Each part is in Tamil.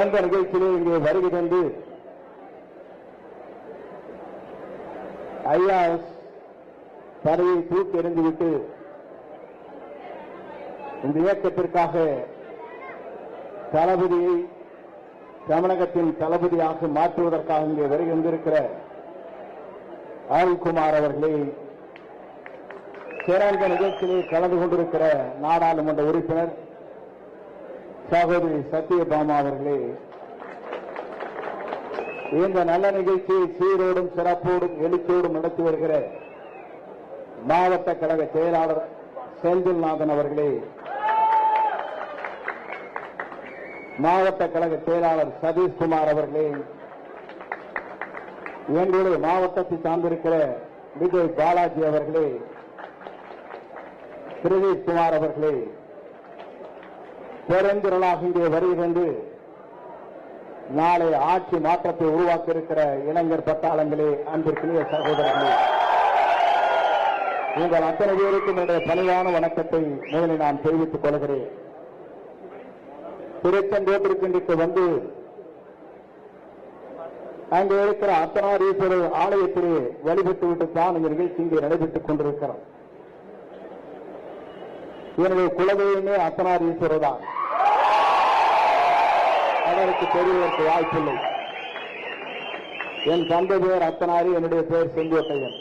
அந்த நிகழ்ச்சியிலே இங்கே வருகை தந்து ஐஆர்எஸ் பதவியை தூக்கி எறிந்துவிட்டு இந்த இயக்கத்திற்காக தளபதியை தமிழகத்தின் தளபதியாக மாற்றுவதற்காக இங்கே வருகை வந்திருக்கிற அருண்குமார் அவர்களே சிறந்த நிகழ்ச்சியிலே கலந்து கொண்டிருக்கிற நாடாளுமன்ற உறுப்பினர் சகோதரி சத்யபாமா அவர்களே இந்த நல்ல நிகழ்ச்சியை சீரோடும் சிறப்போடும் எழுச்சியோடும் நடத்தி வருகிற மாவட்ட கழக செயலாளர் செந்தில்நாதன் அவர்களே மாவட்ட கழக செயலாளர் சதீஷ்குமார் அவர்களே எங்களுடைய மாவட்டத்தை சார்ந்திருக்கிற விஜய் பாலாஜி அவர்களே பிரதீப் குமார் அவர்களே பெருந்திரளாக இங்கே வருகிறது நாளை ஆட்சி மாற்றத்தை உருவாக்க இருக்கிற இளைஞர் பட்டாளங்களே அன்பிற்குரிய சகோதரர்களே உங்கள் அத்தனை பேருக்கும் என்னுடைய பணிவான வணக்கத்தை முதலில் நான் தெரிவித்துக் கொள்கிறேன். திருச்செந்தோட்டிற்கு இன்றைக்கு வந்து அங்கே இருக்கிற அத்தனாரீஸ்வரர் ஆலயத்திலே வழிபட்டு விட்டு தான் இந்த நிகழ்ச்சி இங்கே நடைபெற்றுக் கொண்டிருக்கிறோம். என்னுடைய குலதெய்வமே அத்தனாரீஸ்வரர் தான். அதற்கு தெரிவதற்கு வாய்ப்பில்லை. என் தந்தை பேர் அத்தனாரி என்னுடைய பேர் செங்கோட்டையன்.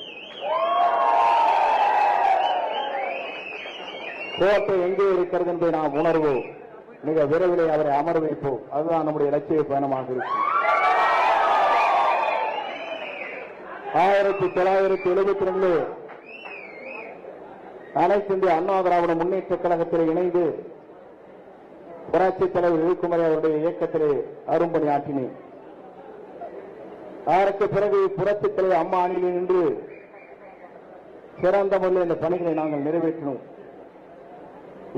கோட்டை எங்கே இருக்கிறது என்று நாம் உணர்வோம். மிக விரைவில் அவரை அமர வைப்போம் அதுதான் நம்முடைய இலட்சிய பயணமாக இருக்கும். ஆயிரத்தி தொள்ளாயிரத்தி எழுபத்தி ரெண்டு அனைத்து இந்திய அண்ணா திராவிட முன்னேற்ற கழகத்தில் இணைந்து புராட்சி தலைவர் இழுக்குமலை அவருடைய இயக்கத்திலே அரும்பணியாற்றினேன் அதற்கு பிறகு புரட்சித் தலைவர் அம்மா அணியில் நின்று சிறந்த முறையில் இந்த பணிகளை நாங்கள் நிறைவேற்றினோம்.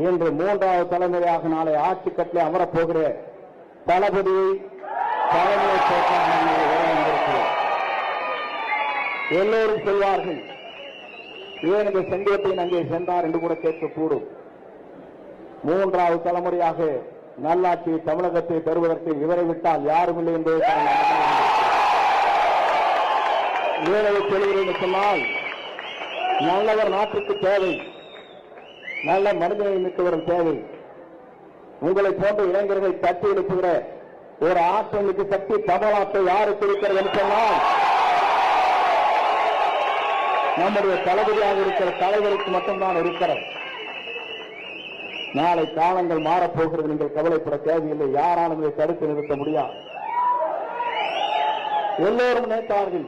இன்று மூன்றாவது தலைமுறையாக நாளை ஆட்சி கட்டிலே அமரப்போகிற தளபதியை தலைமுறை எல்லோரும் சொல்வார்கள் ஏன் இந்த செங்கோட்டையின் அங்கே சென்றார்? என்று கூட கேட்கக்கூடும். மூன்றாவது தலைமுறையாக நல்லாட்சி தமிழகத்தை பெறுவதற்கு இவரை விட்டால் யாரும் இல்லை என்பதை சொல்கிறேன் என்று சொன்னால் நல்லவர் நாட்டுக்கு தேவை. நல்ல மனிதனை மிக்கவரும் தேவை. உங்களை போன்ற இளைஞர்களை தட்டி எழுப்புகிற ஒரு ஆற்றலுக்கு சக்தி தமிழ்நாட்டை யாருக்கு இருக்கிறது என்று சொன்னால் நம்முடைய தளபதியாக இருக்கிற தலைவருக்கு மட்டும்தான் இருக்கிறது. நாளை காலங்கள் மாறப்போகிறது நீங்கள் கவலைப்பட தேவையில்லை. யாராலும் இதை தடுத்து நிறுத்த முடியாது எல்லோரும் நினைத்தார்கள்.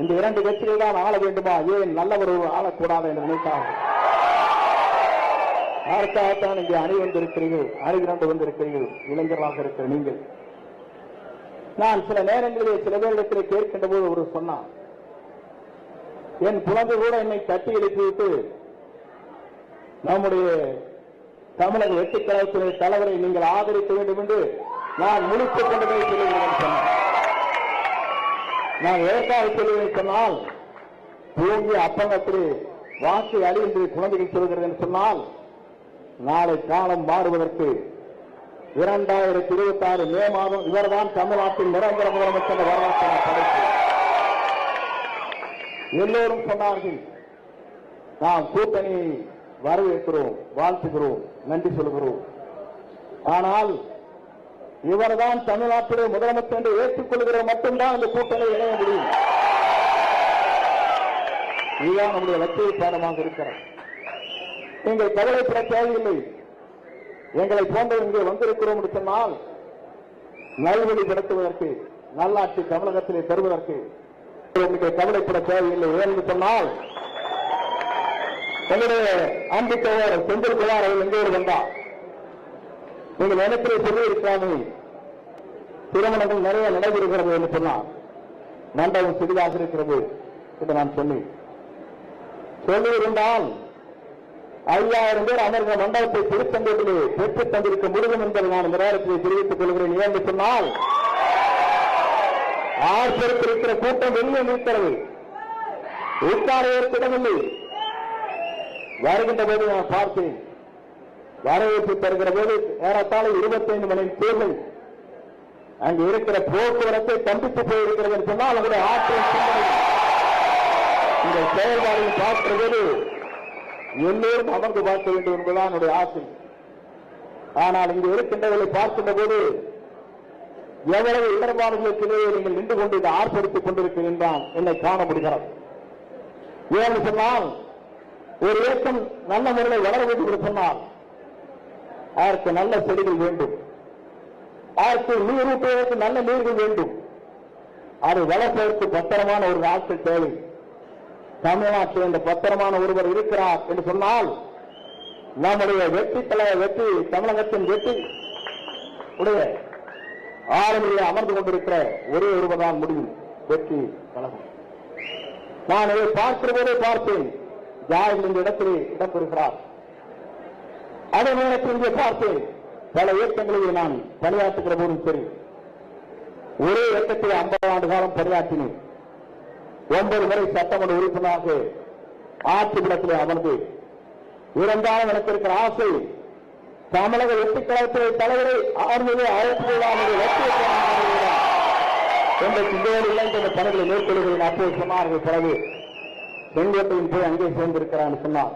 இந்த இரண்டு கட்சிகள் தான் ஆள வேண்டுமா? ஏன் நல்லவர் ஒரு ஆளக்கூடாது என்று நினைத்தார்கள். அதற்காகத்தான் இங்கே அணி வந்திருக்கிறீர்கள்? அணிகிரண்டு வந்திருக்கிறீர்கள். இளைஞர்களாக இருக்கிற நீங்கள். நான் சில நேரங்களிலே சில பேரிடத்தில் கேட்கின்ற போது ஒரு சொன்னான் என் குழந்தை கூட என்னை தட்டி எழுப்பிவிட்டு நம்முடைய தமிழக வெட்டுக் தலைவரை நீங்கள் ஆதரிக்க வேண்டும் என்று நான் முடித்துக் கொண்டதை சொல்லுகிறேன் சொன்னார். நான் ஏற்காடு சொல்லுவேன் சொன்னால் தூங்கி அப்பங்கத்தில் வாசி அழிந்து குழந்தைகள் சொல்கிறது என்று சொன்னால் நாளை காலம் மாறுவதற்கு இரண்டாயிரத்தி இருபத்தி ஆறு மே மாதம் இவர்தான் தமிழ்நாட்டில் நிரந்தர முதலமைச்சர் வரலாற்று எல்லோரும் சொன்னார்கள் நாம் கூட்டணியை வரவேற்கிறோம் வாழ்த்துகிறோம் நன்றி சொல்கிறோம். ஆனால் இவர்தான் தமிழ்நாட்டிலே முதலமைச்சர் என்று ஏற்றுக்கொள்கிற மட்டும்தான் இந்த கூட்டணி இணைய முடியும். இதுதான் நம்முடைய லட்சிய பாடமாக இருக்கிறார் நீங்கள் கவலைப்பட தேவையில்லை. எங்களை போன்ற இங்கே வந்திருக்கிறோம் என்று சொன்னால் நல்வழிப்படுத்துவதற்கு நல்லாட்சி தமிழகத்திலே பெறுவதற்கு நீங்கள் கவலைப்பட தேவையில்லை. ஏன்னு சொன்னால் என்னுடைய அன்பு செந்தில் குமார் அவர்கள் எங்கே வந்தார் நீங்கள் நினைப்பதை சொல்லி இருக்காமே திருமணங்கள் நிறைய நடைபெறுகிறது என்று சொன்னார். மண்டபம் சிறிதாக இருக்கிறது என்று நான் சொன்னேன். சொல்லியிருந்தால் ஐயாயிரம் பேர் அமர்ந்த மண்டபத்தை திருச்செங்கோட்டிலே பெற்றுத் தந்திருக்க முடியும் என்பதை நான் இந்த நேரத்தில் தெரிவித்துக் கொள்கிறேன். ஏன் என்று சொன்னால் ஆர்ப்பரித்திருக்கிற இருக்கிற கூட்டம் வெளியே நிற்கிறது. உட்கார இடமில்லை வருகின்ற போது நான் பார்த்தேன் வரவேற்பு தருகிற போது ஏறத்தாழ இருபத்தைந்து மணி தேர்தல் அங்கு இருக்கிற போக்குவரத்தை கண்டித்து போயிருக்கிறது சொன்னால் அவருடைய ஆற்றல் இந்த செயல்பாடுகளை பார்க்கிறது எல்லோரும் அமர்ந்து பார்க்க வேண்டும் என்பதுதான் என்னுடைய ஆசை. ஆனால் இங்கு இருக்கின்றவர்களை பார்க்கின்ற போது எவ்வளவு இடர்பாடுகளுக்கு இடையே நீங்கள் நின்று கொண்டு இதை ஆர்ப்பரித்துக் கொண்டிருக்கிறீர்கள் என்னை காண முடிகிறது. ஏன்னு சொன்னால் ஒரு இயக்கம் நல்ல முறையில் வளர வேண்டும் என்று சொன்னால் அதற்கு நல்ல செடிகள் வேண்டும். அதற்கு நீரூட்டுவதற்கு நல்ல நீர்கள் வேண்டும். அது வளர்ப்பதற்கு பத்திரமான ஒரு நாட்கள் தேவை. தமிழ்நாட்டில் இந்த பத்திரமான ஒருவர் இருக்கிறார் என்று சொன்னால் நம்முடைய வெற்றி தலை வெற்றி தமிழகத்தின் வெற்றி உடைய ஆளுமையை அமர்ந்து கொண்டிருக்கிற ஒரே ஒருவர் தான் முடியும் வெற்றி கழகம். நான் இதை பார்க்கிற போதே பார்த்தேன் யாரும் இந்த இடத்திலே இடம்பெறுகிறார்? அதே நேரத்தில் இங்கே பார்த்தேன் பல இயக்கங்களில் நான் பணியாற்றுகிற போதும் சரி ஒரே இயக்கத்தில் ஐம்பது ஆண்டு காலம் பணியாற்றினேன். ஒன்பது முறை சட்டமன்ற உறுப்பினராக ஆட்சி விடத்திலே அமர்ந்து இருந்தாலும் எனக்கு இருக்கிற ஆசை தமிழக வெற்றிக் தலைவரை ஆர்மியை அழைத்துள்ளார் என்ற சிந்தையோடு இந்த பணிகளை மேற்கொள்கிறேன். அப்போது சொன்னார்கள் பிறகு செங்கோட்டையின் போய் அங்கே சேர்ந்திருக்கிறான் சொன்னார்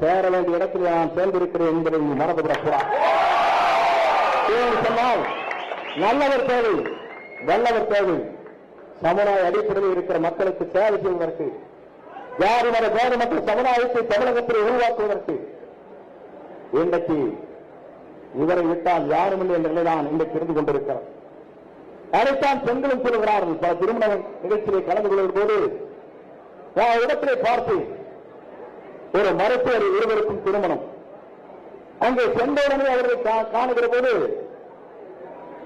சேர வேண்டிய இடத்தில் நான் சேர்ந்திருக்கிறேன் என்பதை நீ மறந்துவிடக்கூடாது சொன்னால் நல்லவர் தேவை வல்லவர் தேவை. சமுதாய அடிப்படையில் இருக்கிற மக்களுக்கு சேவை செய்வதற்கு யாரும் வர பேர மக்கள் சமுதாயத்தை தமிழகத்தில் உருவாக்குவதற்கு இன்றைக்கு இவரை விட்டால் யாரும் இல்லை என்ற நிலைதான் இன்றைக்கு இருந்து கொண்டிருக்கிறார் அதைத்தான் பெண்களும் சொல்கிறார்கள் பல திருமண நிகழ்ச்சியை கலந்து கொள்ளும் போது நான் இடத்திலே பார்த்து. ஒரு மருத்துவர் இருவருக்கும் திருமணம். அங்கே சென்றவுடனே அவர்களை கா- காணுகிற போது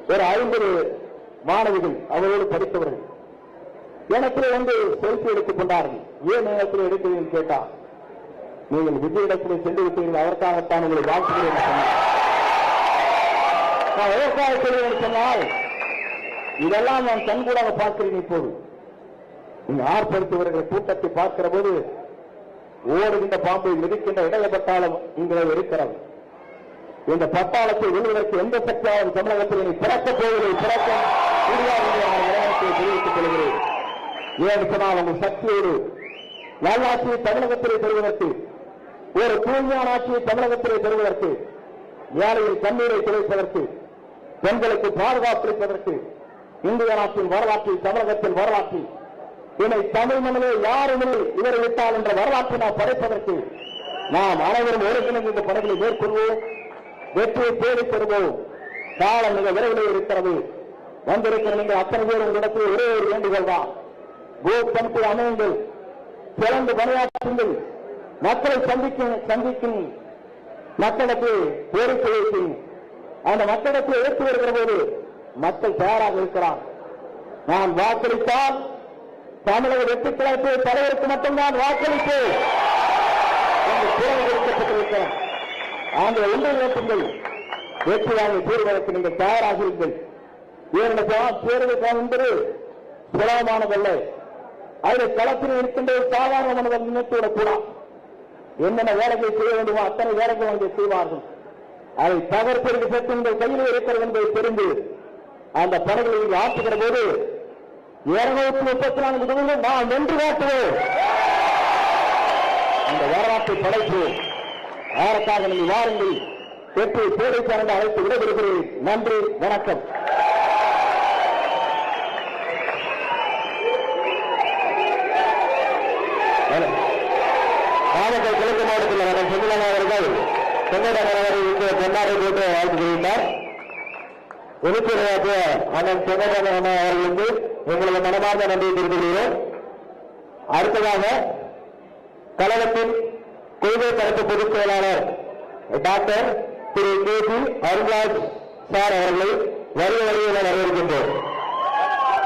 ஒரு ஐம்பது மாணவிகள் அவரோடு படித்தவர்கள். எனக்கு வந்து செல்ஃபி எடுத்துக் கொண்டார்கள். ஏன் நேரத்தில் எடுக்கிறீர்கள் கேட்டார். நீங்கள் விஜய் இடத்திலே சென்று விட்டீர்கள் அதற்காகத்தான் உங்களை வாழ்த்துகிறேன் சொன்னார். நான் எதற்காக சொல்கிறேன் சொன்னால் இதெல்லாம் நான் கண்கூடாக பார்க்கிறேன் இப்போது. நீங்க ஆர்ப்பரித்தவர்கள் கூட்டத்தை பார்க்கிற போது ஓடுகின்ற பாம்பை மிதிக்கின்ற இடையப்பட்டாலும் இங்கே இருக்கிறது. இந்த பட்டாளத்தை வெல்வதற்கு எந்த சக்தியாலும் தமிழகத்தில் நீ பிறக்கப் போவதை பிறக்க தெரிவித்துக் கொள்கிறேன். ஏன் சொன்னால் உங்கள் சக்தியோடு நல்லாட்சியை தமிழகத்திலே பெறுவதற்கு ஒரு தூய்மையான ஆட்சியை தமிழகத்திலே பெறுவதற்கு ஏழையில் கண்ணீரை துடைப்பதற்கு பெண்களுக்கு பாதுகாப்பு அளிப்பதற்கு இந்திய நாட்டின் வரலாற்றை தமிழகத்தின் வரலாற்றில் இதை தமிழ் மண்ணிலே யாரும் இவரை விட்டால் என்ற வரலாற்றை நாம் படைப்பதற்கு நாம் அனைவரும் ஒருங்கிணைந்து இந்த பணிகளை மேற்கொள்வோம். வெற்றியை தேடி பெறுவோம் காலம் மிக விரைவில் இருக்கிறது. வந்திருக்கிற நீங்கள் அத்தனை பேர் உங்களிடத்தில் ஒரே ஒரு வேண்டுகோள் தான். பூத் அமையுங்கள் சிறந்து பணியாற்றுங்கள். மக்களை சந்திக்கும் சந்திக்கும் மக்களுக்கு கோரிக்கை வைக்கும் அந்த மக்களுக்கு எடுத்து வருகிற போது மக்கள் தயாராக இருக்கிறார். நான் வாக்களித்தால் தமிழக வெற்றி கழகத்தை தலைவருக்கு மட்டும்தான் வாக்களிப்பு. என்று குரல் கொடுக்கப்பட்டிருக்கிறார் அந்த ஒன்றை நோக்குங்கள் வெற்றி வாங்கி தீர்வதற்கு நீங்கள் தயாராகிறீர்கள் ஏனென்றால் தேர்தல் என்பது சுலபமானதல்ல. அதில் களத்தில் இருக்கின்ற சாதாரண மனிதர் நினைத்துவிடக் கூடாது. என்னென்ன வேலைகளை செய்ய வேண்டுமோ அத்தனை வேலைகள் அங்கே செய்வார்கள். அதை தகர்ப்பதற்கு சற்று உங்கள் கையில் இருக்கிறது என்பதை தெரிந்து அந்த பணிகளை ஆற்றுகிற போது இருநூத்தி முப்பத்தி நான்கு தொகுதிகள் நாம் வென்று காட்டுவோம் அந்த வரலாற்றை படைப்போம் அதற்காக நீங்கள் வாருங்கள்? பெற்று தேவை சார்ந்த அழைத்து விடைபெறுகிறேன். நன்றி வணக்கம். நாமக்கல் கிழக்கு மாவட்டத்தில் நகரம் செந்திலன் அவர்கள் செங்கோட்டை நகரை இன்று கொண்டாடி போட்டு வாழ்த்து தெரிவித்தார். உறுப்பினராக அண்ணன் செங்கோட்டை அவர்கள் வந்து உங்களது மனமார்ந்த நன்றியை தெரிவித்துள்ளோம் அடுத்ததாக கழகத்தின் கொள்கை தரப்பு பொதுச் செயலாளர் டாக்டர் திரு கே பி அருண்ராஜ் சார் அவர்களை வருக வருகையில் வரவேற்கின்றோம்.